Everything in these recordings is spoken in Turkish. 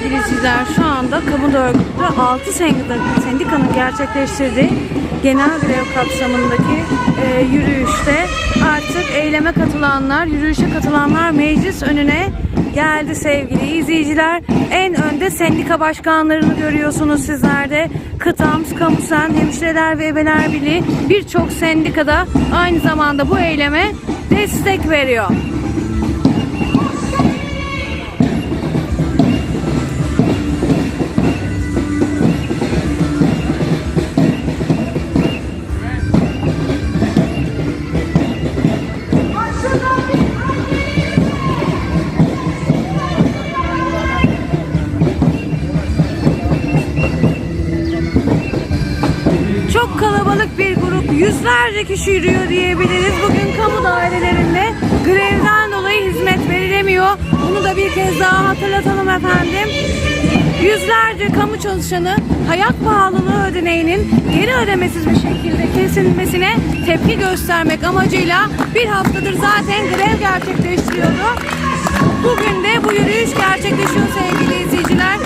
sevgili izleyiciler şu anda kamu örgütlü 6 sendikanın gerçekleştirdiği genel grev kapsamındaki e, yürüyüşte artık eyleme katılanlar, yürüyüşe katılanlar meclis önüne geldi sevgili izleyiciler. En önde sendika başkanlarını görüyorsunuz sizler de. Kıtams, Kamusen, Hemşireler ve Ebeler Birliği birçok sendikada aynı zamanda bu eyleme destek veriyor. Kalabalık bir grup, yüzlerce kişi yürüyor diyebiliriz. Bugün kamu dairelerinde grevden dolayı hizmet verilemiyor. Bunu da bir kez daha hatırlatalım efendim. Yüzlerce kamu çalışanı hayat pahalılığı ödeneğinin geri ödemesiz bir şekilde kesilmesine tepki göstermek amacıyla bir haftadır zaten grev gerçekleştiriyordu. Bugün de bu yürüyüş gerçekleşiyor sevgili izleyiciler.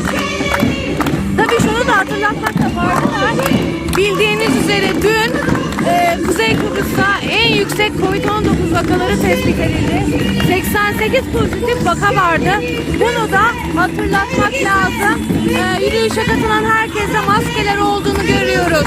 Şunu da hatırlatmakta fayda var. Bildiğiniz üzere dün e, Kuzey Kıbrıs'ta en yüksek COVID-19 vakaları tespit edildi. 88 pozitif vaka vardı. Bunu da hatırlatmak lazım. E, yürüyüşe katılan herkeste maskeler olduğunu görüyoruz.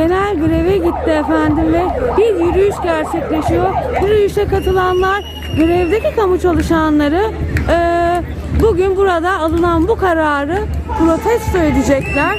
Genel greve gitti efendim ve bir yürüyüş gerçekleşiyor. Yürüyüşe katılanlar grevdeki kamu çalışanları eee, bugün burada alınan bu kararı protesto edecekler.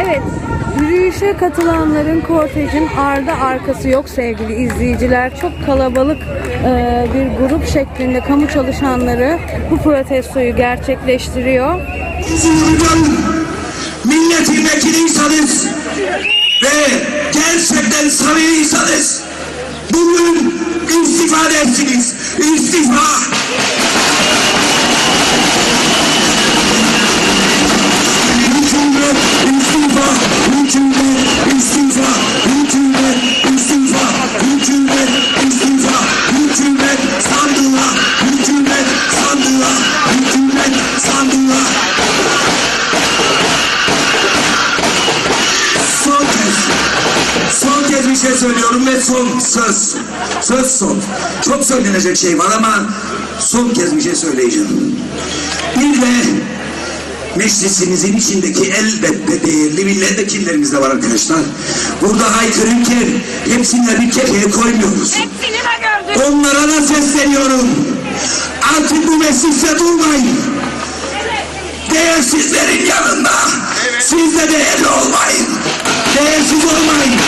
Evet, yürüyüşe katılanların kortejin ardı arkası yok sevgili izleyiciler. Çok kalabalık e, bir grup şeklinde kamu çalışanları bu protestoyu gerçekleştiriyor. Cumhurbaşkanı milletvekiliysanız ve gerçekten samimiysanız bugün istifa edersiniz. İstifa. İstifa, hükümet istifa, hükümet istifa, Son kez, bir şey söylüyorum ve son söz. Söz son. Çok söylenecek şey var ama son kez bir şey söyleyeceğim. Bir de meclisimizin içindeki elbette değerli milletvekillerimiz de var arkadaşlar. Burada haykırırken hepsine bir kefeye koymuyoruz. Hepsini de gördük. Onlara da sesleniyorum. Artık bu mecliste durmayın. Değersizlerin yanında siz de değerli olmayın. Değersiz olmayın.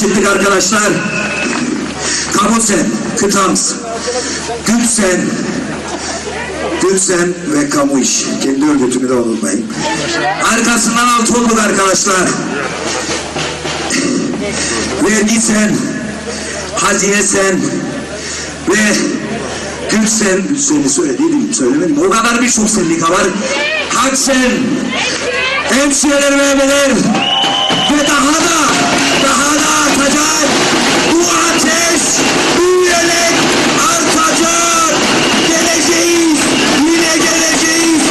Çıktık arkadaşlar. Kamusen, Kıtams, Gülsen, Gülsen ve Kamu İş. Kendi örgütümü de unutmayın. Arkasından altı olduk arkadaşlar. ve Nisen, Hazine Sen ve Gülsen, Gülsen'i söylediydim, söylemedim. O kadar birçok sendika var. Haksen, hemşireler ve ebeler ve daha da, daha da artacak. Bu ateş büyüyerek artacak. Geleceğiz, yine geleceğiz.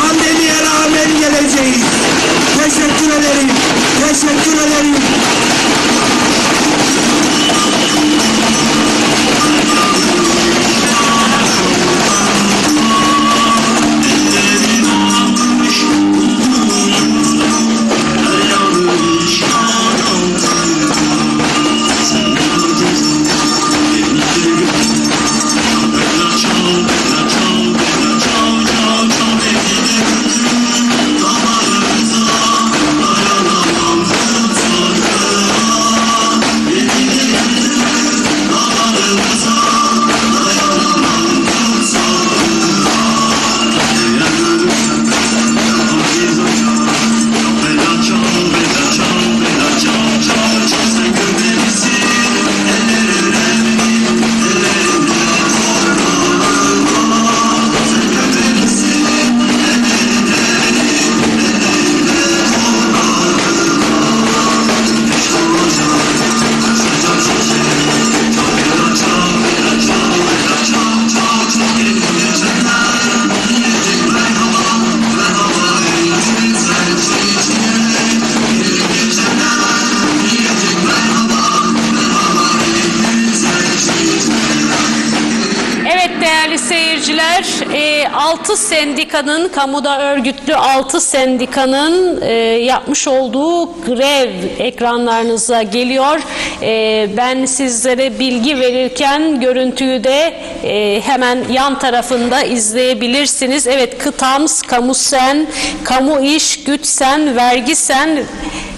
Pandemiye rağmen geleceğiz. Teşekkür ederim, teşekkür ederim. Değerli seyirciler, 6 sendikanın, kamuda örgütlü 6 sendikanın e, yapmış olduğu grev ekranlarınıza geliyor. E, Ben sizlere bilgi verirken görüntüyü de e, hemen yan tarafında izleyebilirsiniz. Evet, Kıtams, Kamusen, Kamu İş, Gütsen, Vergisen,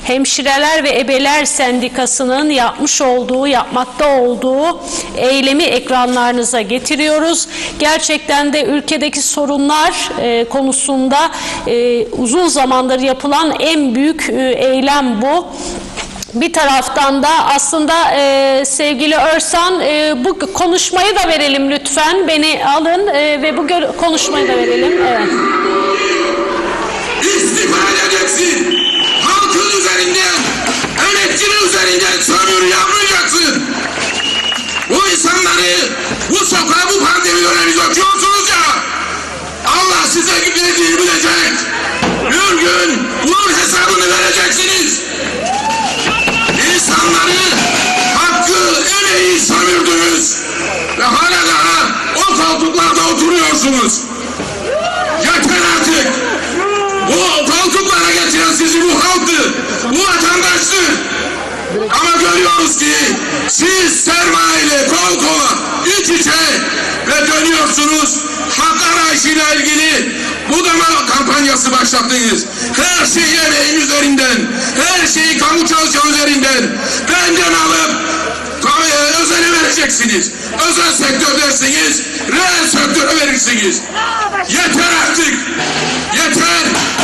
Hemşireler ve Ebeler Sendikası'nın yapmış olduğu, yapmakta olduğu eylemi ekranlarınıza getiriyoruz. Gerçekten de ülkedeki sorunlar e, konusunda e, uzun zamandır yapılan en büyük e, eylem bu. Bir taraftan da aslında e, sevgili Örsan e, bu konuşmayı da verelim lütfen. Beni alın e, ve bu konuşmayı da verelim. Evet. Sömürü yapmayacaksın. Bu insanları bu sokağa bu pandemi dönemi döküyorsunuz ya. Allah size verdiğini bilecek. Bir gün bunun hesabını vereceksiniz. İnsanları hakkı, emeği sömürdünüz. Ve hala daha o koltuklarda oturuyorsunuz. Yeter artık. Bu koltuklara getiren sizi bu halktı, bu vatandaştı. Ama görüyoruz ki siz sermayeyle kol kola, iç içe ve dönüyorsunuz hak arayışıyla ilgili budama kampanyası başlattınız. Her şeyi emeğin üzerinden, her şeyi kamu çalışan üzerinden benden alıp kamuya özele vereceksiniz. Özel sektör dersiniz, reel sektöre verirsiniz. Yeter artık! Yeter!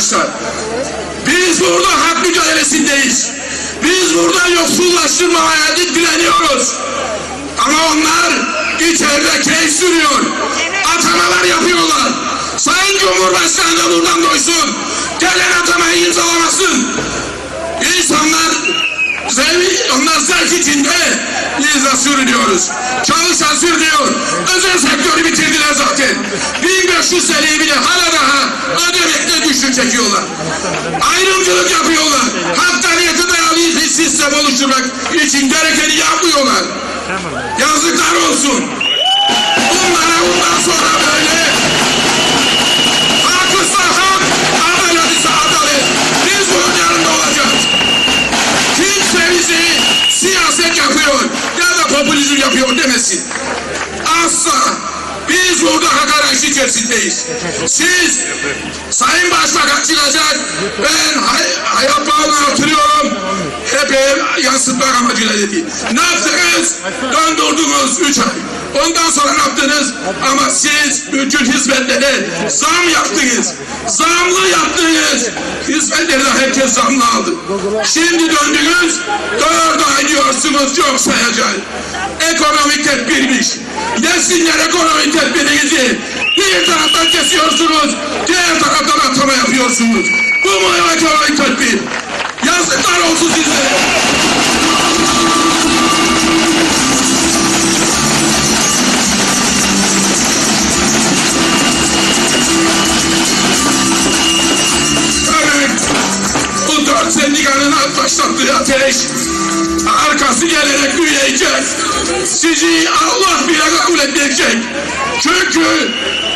Arkadaşlar. Biz burada hak mücadelesindeyiz. Biz burada yoksullaştırmaya dileniyoruz. Ama onlar içeride keyif sürüyor. Atamalar yapıyorlar. Sayın Cumhurbaşkanı da buradan doysun. Gelen atamayı imzalamasın. İnsanlar zevk, onlar zevk içinde biz de sürünüyoruz. Çalışan sürünüyor. Özel sektörü bitirdiler zaten. 1500 TL'yi bile hala güçlük çekiyorlar. Ayrımcılık yapıyorlar. Hakkaniyete dayalı bir sistem oluşturmak için gerekeni yapmıyorlar. Yazıklar olsun. Bunlara bundan sonra böyle Hakkısa hak, adalet ise adalet. Biz bunun yanında olacağız. Kimse bizi siyaset yapıyor ya da popülizm yapıyor demesin. Asla. Biz burada hak arayışı içerisindeyiz. Siz Sayın Başbakan çıkacak. Ben hay hayat bağını artırıyorum. Hep yansıtmak amacıyla dedi. Ne yaptınız? Döndürdünüz üç ay. Ondan sonra ne yaptınız? Ama siz bütün hizmetlere zam yaptınız. Zamlı yaptınız. Hizmetleri de herkes zamlı aldı. Şimdi döndünüz. Dört ay diyorsunuz çok sayacak. Ekonomik tedbirmiş. Yesinler ekonomik tedbirinizi. Bir taraftan kesiyorsunuz. Diğer taraftan atama yapıyorsunuz. Bu mu ekonomik tedbir? Yazıklar olsun dört sendikanın başlattığı ateş arkası gelerek büyüyecek. Sizi Allah bile kabul etmeyecek. Çünkü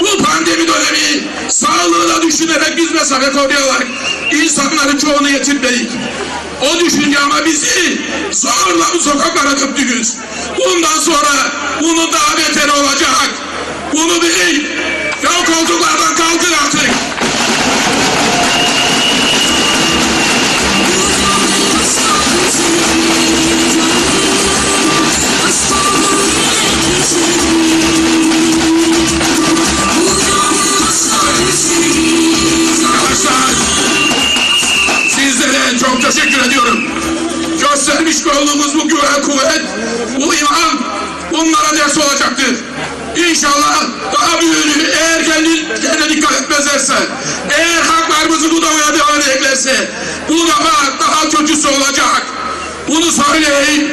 bu pandemi dönemi sağlığına düşünerek biz mesafe koruyarak insanların çoğunu yetinmedik. O düşünce ama bizi zorla bu sokaklara döktünüz. Bundan sonra bunun daha etmezlerse, eğer haklarımızı budamaya devam edeceklerse bu defa daha kötüsü olacak. Bunu söyleyeyim.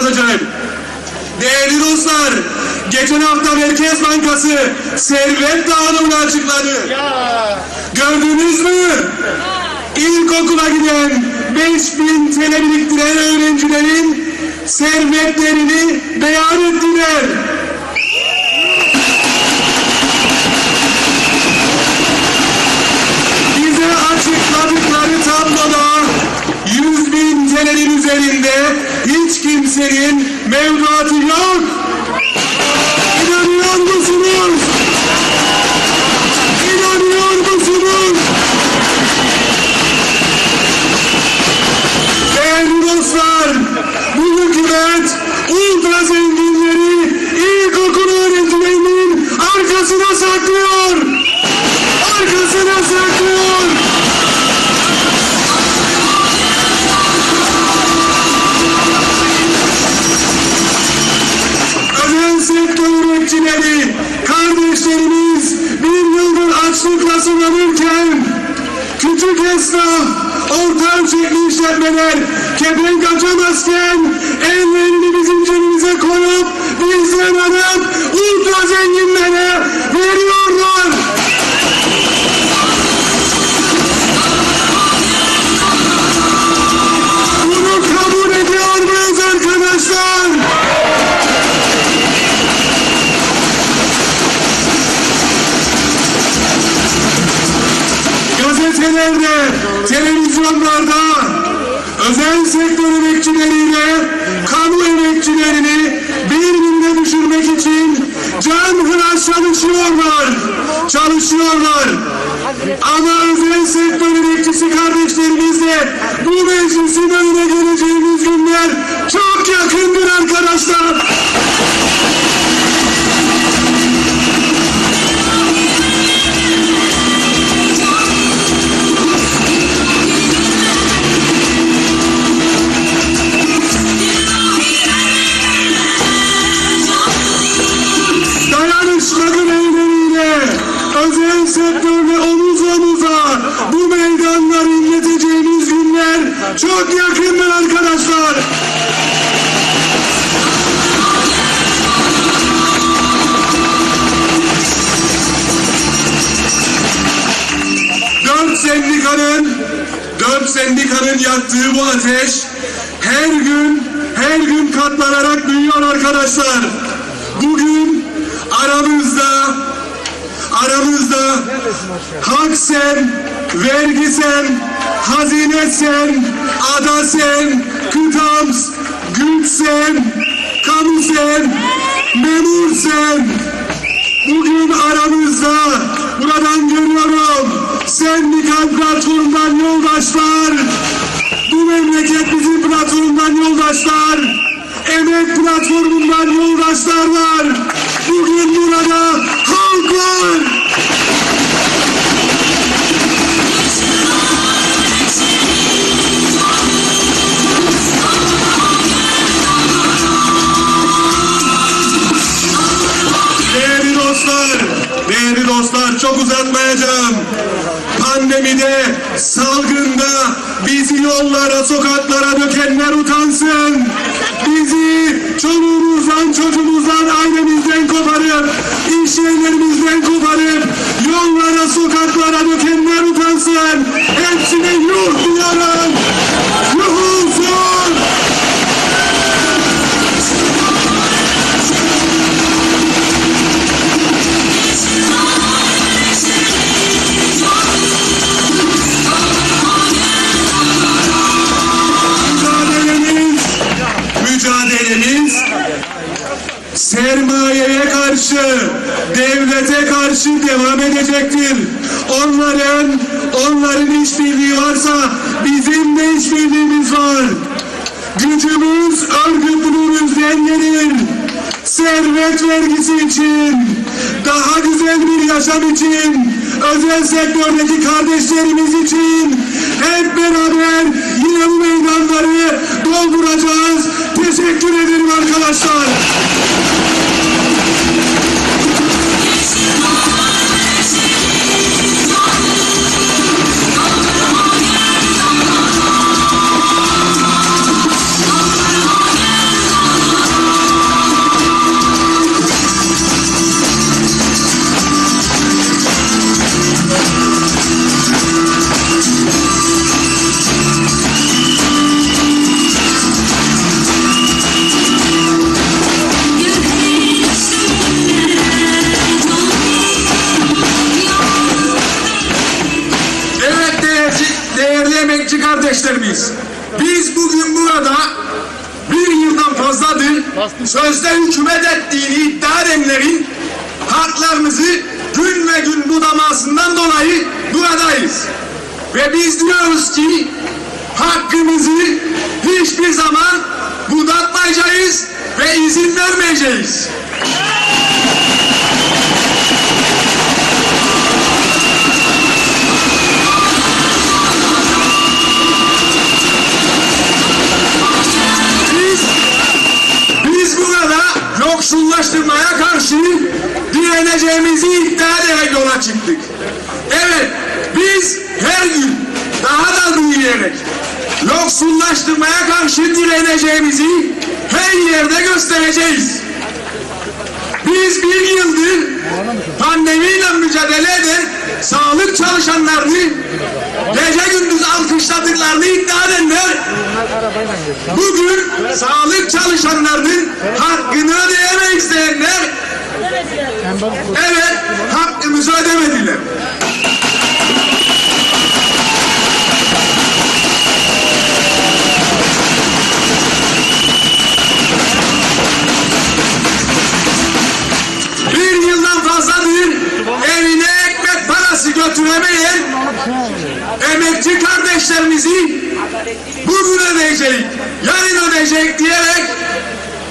anlatacağım. Değerli dostlar, geçen hafta Merkez Bankası servet dağılımını açıkladı. Ya. Gördünüz mü? Ya. İlkokula giden 5000 TL biriktiren öğrencilerin servetlerini beyan ettiler. Bize açıkladıkları tabloda 100 bin TL'nin üzerinde hiç kimsenin mevduatı yok. İnanıyor musunuz? İnanıyor musunuz? Değerli dostlar, bu hükümet ultra zenginleri ilkokul öğrencilerinin arkasına saklıyor. Arkasına saklıyor. Sendikanın, dört sendikanın yaktığı bu ateş her gün, her gün katlanarak büyüyor arkadaşlar. Bugün aramızda, aramızda hak sen, vergi sen, hazine sen, ada sen, kıtams, güç sen, kamu sen, memur sen, Bugün aramızda buradan görüyorum sendikal platformdan yoldaşlar. Bu memleket bizim platformdan yoldaşlar. Emek platformundan yoldaşlar var. Bugün burada halk var salgında bizi yollara, sokaklara dökenler utansın. Bizi çoluğumuzdan, çocuğumuzdan, ailemizden koparıp, iş yerlerimizden koparıp, yollara, sokaklara dökenler utansın. Hepsine yuh diyorum. Yuh sermayeye karşı, devlete karşı devam edecektir. Onların, onların işbirliği varsa bizim de işbirliğimiz var. Gücümüz örgütlülüğümüzden gelir. Servet vergisi için, daha güzel bir yaşam için, özel sektördeki kardeşlerimiz için hep beraber yine bu meydanları dolduracağız. Teşekkür ederim arkadaşlar. Sözde hükümet ettiğini iddia edenlerin haklarımızı gün ve gün budamasından dolayı buradayız. Ve biz diyoruz ki hakkımızı hiçbir zaman budatmayacağız ve izin vermeyeceğiz. Yoksullaştırmaya karşı direneceğimizi iddia ederek yola çıktık. Evet, biz her gün daha da büyüyerek yoksullaştırmaya karşı direneceğimizi her yerde göstereceğiz. Biz bir yıldır pandemiyle mücadele eden sağlık çalışanlarını gece gündüz alkışladıklarını iddia edenler bugün sağlık çalışanlarının hakkını ödeyemeyiz diyenler evet hakkımızı ödemediler. Parası götüremeyen emekçi kardeşlerimizi bugün ödeyecek, yarın ödeyecek diyerek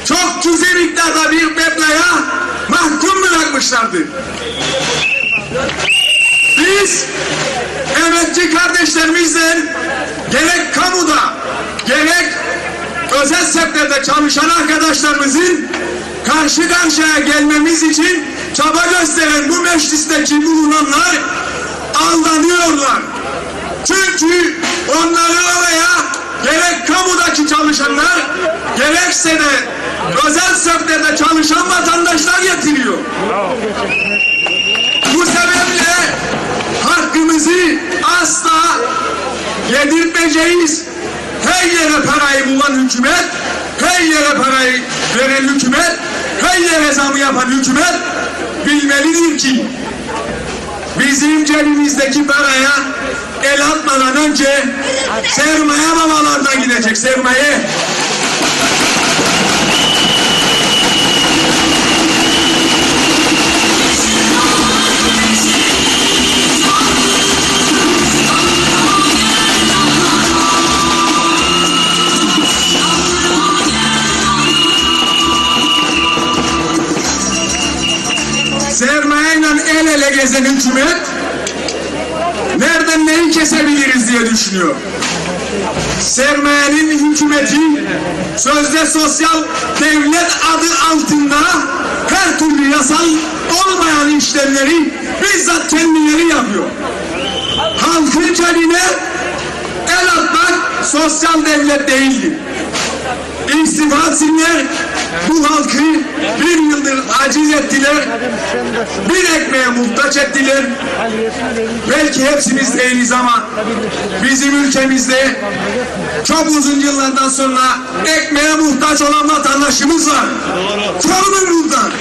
çok cüzi miktarda bir meblaya mahkum bırakmışlardı. Biz emekçi kardeşlerimizden gerek kamuda gerek özel sektörde çalışan arkadaşlarımızın karşı karşıya gelmemiz için çaba gösteren bu meclisteki bulunanlar aldanıyorlar. Çünkü onları oraya gerek kamudaki çalışanlar gerekse de özel sektörde çalışan vatandaşlar getiriyor. Bu sebeple hakkımızı asla yedirtmeyeceğiz. Her yere parayı bulan hükümet, her yere parayı veren hükümet, her yere zam yapan hükümet bilmelidir ki bizim cebimizdeki paraya el atmadan önce sermaye babalardan gidecek sermaye. Sermayeyle el ele gezen hükümet nereden neyi kesebiliriz diye düşünüyor. Sermayenin hükümeti sözde sosyal devlet adı altında her türlü yasal olmayan işlemleri bizzat kendileri yapıyor. Halkın cebine el atmak sosyal devlet değildir. İstifa etsinler, bu halkı bir yıldır aciz ettiler, bir ekmeğe muhtaç ettiler. Belki hepsimiz değiliz ama bizim ülkemizde çok uzun yıllardan sonra ekmeğe muhtaç olan vatandaşımız var. Çoğunun bundan.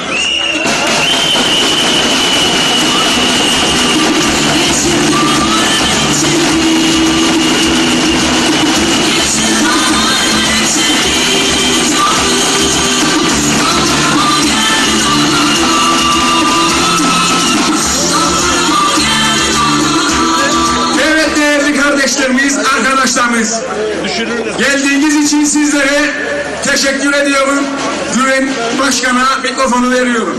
Kardeşlerimiz, arkadaşlarımız. Geldiğiniz için sizlere teşekkür ediyorum. Güven Başkan'a mikrofonu veriyorum.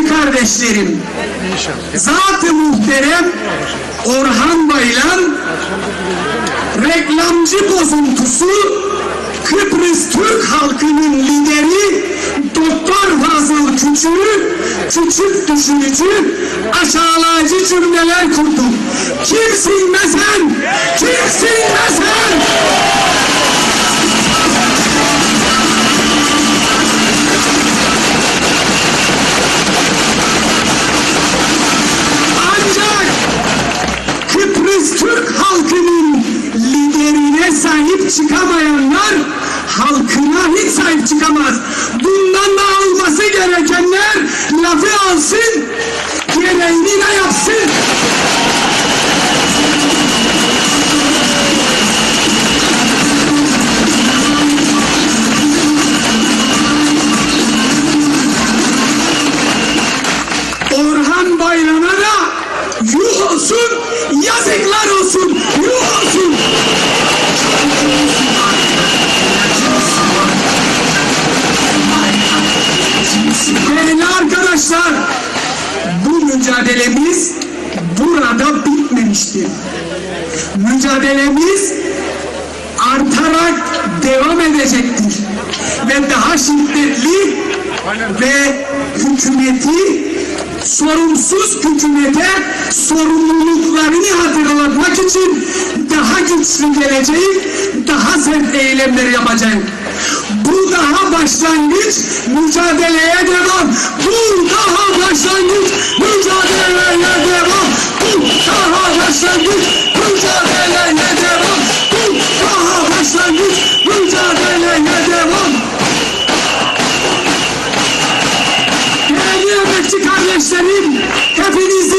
Emekçi kardeşlerim, zat-ı muhterem Orhan Baylan, reklamcı bozuntusu, Kıbrıs Türk halkının lideri, Doktor Fazıl Küçük, küçük düşürücü, aşağılayıcı cümleler kurdu. Kimsin be sen? Kimsin be? Sahip çıkamayanlar halkına hiç sahip çıkamaz. Bundan da alması gerekenler lafı alsın, gereğini de yapsın. Orhan Bayram'a da yuh olsun, yazıklar olsun, yuh olsun. Arkadaşlar, bu mücadelemiz burada bitmemiştir. Mücadelemiz artarak devam edecektir. Ve daha şiddetli ve hükümeti sorumsuz hükümete sorumluluklarını hatırlatmak için daha güçlü geleceği, daha sert eylemleri yapacak. Daha başlangıç, mücadeleye devam. Bu daha başlangıç, mücadeleye devam. Bu daha başlangıç, mücadeleye devam. Bu daha başlangıç, mücadeleye devam. Değerli emekçi kardeşlerim, hepinizi